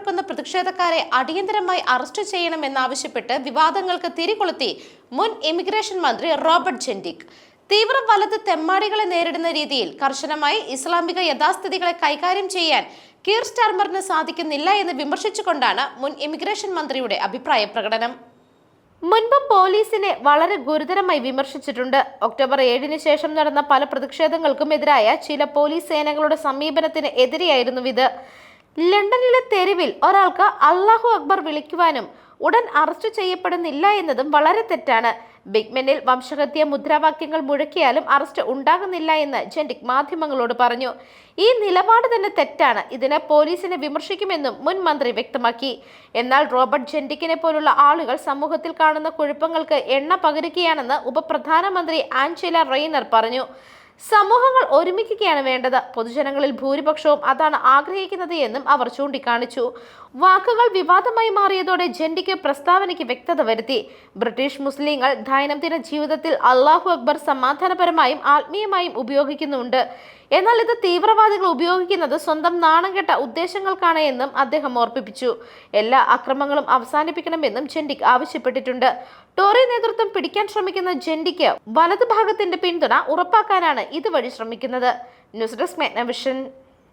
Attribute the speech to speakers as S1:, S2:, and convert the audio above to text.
S1: അണിനിരക്കുന്ന പ്രതിഷേധക്കാരെ അടിയന്തരമായി അറസ്റ്റ് ചെയ്യണമെന്നാവശ്യപ്പെട്ട് വിവാദങ്ങൾക്ക് തിരികൊളുത്തി മുൻ ഇമിഗ്രേഷൻ മന്ത്രി റോബർട്ട് ജെൻഡിക് തീവ്ര വലത് തെമ്മാടികളെ നേരിടുന്ന രീതിയിൽ കർശനമായി ഇസ്ലാമിക യഥാസ്ഥിതികളെ കൈകാര്യം ചെയ്യാൻ കീർ സ്റ്റാർമറിന് സാധിക്കുന്നില്ല എന്ന് വിമർശിച്ചുകൊണ്ടാണ് മുൻ ഇമിഗ്രേഷൻ മന്ത്രിയുടെ അഭിപ്രായ പ്രകടനം. മുൻപ് പോലീസിനെ വളരെ ഗുരുതരമായി വിമർശിച്ചിട്ടുണ്ട്. ഒക്ടോബർ ഏഴിന് ശേഷം നടന്ന പല പ്രതിഷേധങ്ങൾക്കും എതിരായ ചില പോലീസ് സേനകളുടെ സമീപനത്തിന് എതിരെയായിരുന്നു ഇത്. ലണ്ടനിലെ തെരുവിൽ ഒരാൾക്ക് അള്ളാഹു അക്ബർ വിളിക്കുവാനും ഉടൻ അറസ്റ്റ് ചെയ്യപ്പെടുന്നില്ല എന്നതും വളരെ തെറ്റാണ്. ബിഗ്മെനിൽ വംശഹത്യ മുദ്രാവാക്യങ്ങൾ മുഴക്കിയാലും അറസ്റ്റ് ഉണ്ടാകുന്നില്ല എന്ന് ജെൻഡിക് മാധ്യമങ്ങളോട് പറഞ്ഞു. ഈ നിലപാട് തന്നെ തെറ്റാണ്. ഇതിനെ പോലീസിനെ വിമർശിക്കുമെന്നും മുൻ മന്ത്രി വ്യക്തമാക്കി. എന്നാൽ റോബർട്ട് ജെൻഡിക്കിനെ പോലുള്ള ആളുകൾ സമൂഹത്തിൽ കാണുന്ന കുഴപ്പങ്ങൾക്ക് എണ്ണ പകരുകയാണെന്ന് ഉപപ്രധാനമന്ത്രി ആഞ്ചല റെയ്നർ പറഞ്ഞു. സമൂഹങ്ങൾ ഒരുമിക്കുകയാണ് വേണ്ടത്. പൊതുജനങ്ങളിൽ ഭൂരിപക്ഷവും അതാണ് ആഗ്രഹിക്കുന്നത് എന്നും അവർ ചൂണ്ടിക്കാണിച്ചു. വാക്കുകൾ വിവാദമായി മാറിയതോടെ ജെൻഡിക്ക് പ്രസ്താവനയ്ക്ക് വ്യക്തത വരുത്തി. ബ്രിട്ടീഷ് മുസ്ലിങ്ങൾ ദൈനംദിന ജീവിതത്തിൽ അള്ളാഹു അക്ബർ സമാധാനപരമായും ആത്മീയമായും ഉപയോഗിക്കുന്നുണ്ട്. എന്നാൽ ഇത് തീവ്രവാദികൾ ഉപയോഗിക്കുന്നത് സ്വന്തം നാണം കെട്ട ഉദ്ദേശങ്ങൾക്കാണ് എന്നും അദ്ദേഹം ഓർപ്പിപ്പിച്ചു എല്ലാ അക്രമങ്ങളും അവസാനിപ്പിക്കണമെന്നും ജെൻഡിക് ആവശ്യപ്പെട്ടിട്ടുണ്ട്. ടോറി നേതൃത്വം പിടിക്കാൻ ശ്രമിക്കുന്ന ജെൻഡിക്ക് വലതുഭാഗത്തിന്റെ പിന്തുണ ഉറപ്പാക്കാനാണ് ഇതുവഴി ശ്രമിക്കുന്നത്. News desk മെഗ്നവിഷൻ.